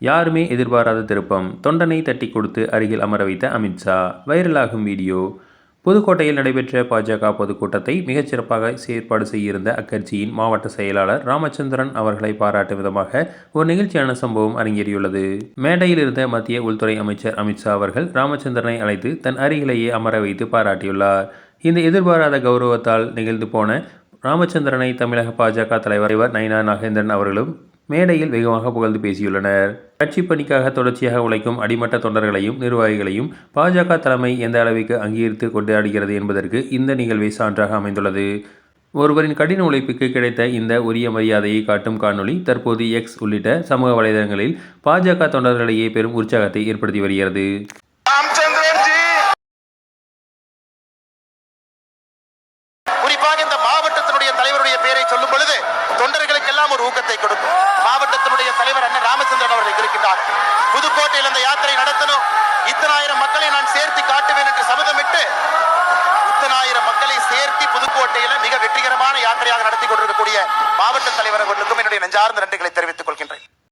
யாருமே எதிர்பாராத திருப்பம். தொண்டனை தட்டி கொடுத்து அருகில் அமர வைத்த அமித்ஷா வைரலாகும் வீடியோ. புதுக்கோட்டையில் நடைபெற்ற பாஜக பொதுக்கூட்டத்தை மிகச்சிறப்பாக ஏற்பாடு செய்திருந்த அக்கட்சியின் மாவட்ட செயலாளர் ராமச்சந்திரன் அவர்களை பாராட்டும் விதமாக ஒரு நிகழ்ச்சியான சம்பவம் அரங்கேறியுள்ளது. மேடையில் இருந்த மத்திய உள்துறை அமைச்சர் அமித்ஷா அவர்கள் ராமச்சந்திரனை அழைத்து தன் அருகிலேயே அமர வைத்து பாராட்டியுள்ளார். இந்த எதிர்பாராத கௌரவத்தால் நிகழ்ந்து போன ராமச்சந்திரனை தமிழக பாஜக தலைவர் நயினா நாகேந்திரன் அவர்களும் மேடையில் வெகுவாக புகழ்ந்து பேசியுள்ளனர். கட்சி பணிக்காக தொடர்ச்சியாக உழைக்கும் அடிமட்ட தொண்டர்களையும் நிர்வாகிகளையும் பாஜக தலைமை எந்த அளவிற்கு அங்கீகரித்து கொண்டாடுகிறது என்பதற்கு இந்த நிகழ்வே சான்றாக அமைந்துள்ளது. ஒருவரின் கடின உழைப்புக்கு கிடைத்த இந்த உரிய மரியாதையை காட்டும் காணொளி தற்போது எக்ஸ் உள்ளிட்ட சமூக வலைதளங்களில் பாஜக தொண்டர்களிடையே பெரும் உற்சாகத்தை ஏற்படுத்தி வருகிறது. குறிப்பாக இந்த மாவட்டத்தினுடைய தலைவருடைய பெயரை சொல்லும் பொழுது தொண்டர்களுக்கெல்லாம் ஒரு ஊக்கத்தை கொடுக்கும். தலைவர் அண்ணன் ராமச்சந்திரன் அவர்கள் இருக்கின்றார். புதுக்கோட்டையில் இந்த யாத்திரை நடத்தணும். இத்தனாயிரம் மக்களை நான் சேர்த்து காட்டுவேன் என்று சபதமிட்டு இத்தனாயிரம் மக்களை சேர்த்து புதுக்கோட்டையில மிக வெற்றிகரமான யாத்திரையாக நடத்தி கொண்டிருக்கக்கூடிய மாவட்ட தலைவர் அவர்களுக்கும் என்னுடைய நெஞ்சார்ந்த நன்றிகளை தெரிவித்துக் கொள்கின்றேன்.